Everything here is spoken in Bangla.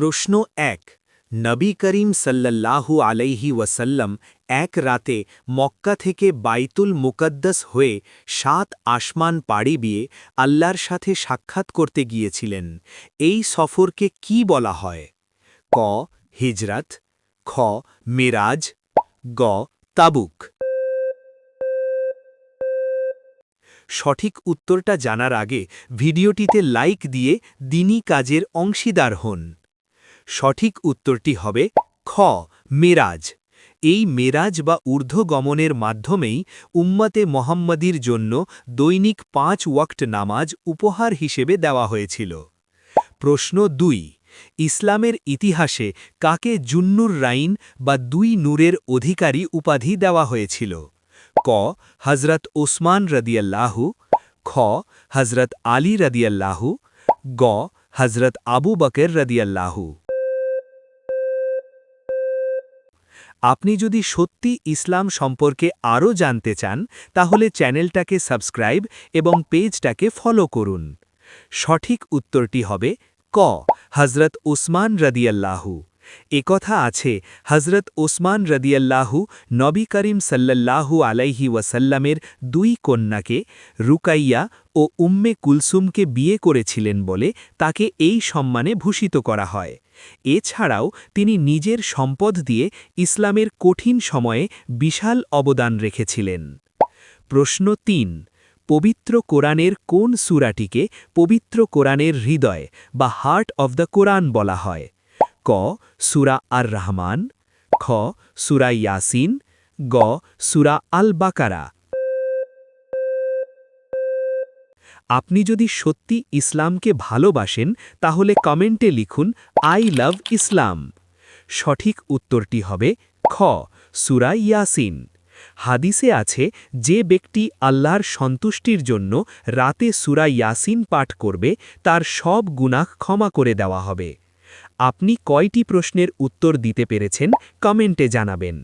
প্রশ্ন এক, নবী করিম সাল্লাল্লাহু আলাইহি ওয়াসাল্লাম এক রাতে মক্কা থেকে বাইতুল মুকদ্দাস হয়ে সাত আসমান পাড়ি দিয়ে আল্লাহর সাথে সাক্ষাৎ করতে গিয়েছিলেন। এই সফরকে কি বলা হয়? ক, হিজরাত, খ, মিরাজ, গ, তাবুক। সঠিক উত্তরটা জানার আগে ভিডিওটিতে লাইক দিয়ে দিনী কাজের অংশীদার হন। সঠিক উত্তরটি হবে খ, মেরাজ। এই মেরাজ বা ঊর্ধ্বগমনের মাধ্যমেই উম্মতে মোহাম্মদীর জন্য দৈনিক পাঁচ ওয়াক্ট নামাজ উপহার হিসেবে দেওয়া হয়েছিল। প্রশ্ন দুই, ইসলামের ইতিহাসে কাকে জুন্নুর রাইন বা দুই নূরের অধিকারী উপাধি দেওয়া হয়েছিল? ক হজরত ওসমান রদিয়াল্লাহু। খ হজরত আলী রদিয়াল্লাহু। গ হজরত আবু বকের রদিয়াল্লাহু। আপনি যদি সত্যি ইসলাম সম্পর্কে আরও জানতে চান, তাহলে চ্যানেলটাকে সাবস্ক্রাইব এবং পেজটাকে ফলো করুন। সঠিক উত্তরটি হবে ক হজরত ওসমান রদিয়াল্লাহু। একথা আছে হজরত ওসমান রদিয়াল্লাহু নবী করিম সাল্লাল্লাহু আলাইহি ওয়াসাল্লামের দুই কন্যাকে, রুকাইয়া ও উম্মে কুলসুমকে বিয়ে করেছিলেন বলে তাকে এই সম্মানে ভূষিত করা হয়। এছাড়াও তিনি নিজের সম্পদ দিয়ে ইসলামের কঠিন সময়ে বিশাল অবদান রেখেছিলেন। প্রশ্ন তিন, পবিত্র কোরআনের কোন সুরাটিকে পবিত্র কোরআনের হৃদয় বা হার্ট অব দ্য কোরআন বলা হয়? ক, সুরা আর রহমান খ, সুরা ইয়াসিন, গ, সুরা আল বাকারা আপনি যদি সত্যি ইসলামকে ভালোবাসেন, তাহলে কমেন্টে লিখুন, আই লাভ ইসলাম। সঠিক উত্তরটি হবে খ, সুরা ইয়াসিন। হাদিসে আছে, যে ব্যক্তি আল্লাহর সন্তুষ্টির জন্য রাতে সুরা ইয়াসিন পাঠ করবে, তার সব গুনাহ ক্ষমা করে দেওয়া হবে। আপনি কয়টি প্রশ্নের উত্তর দিতে পেরেছেন, কমেন্টে জানাবেন।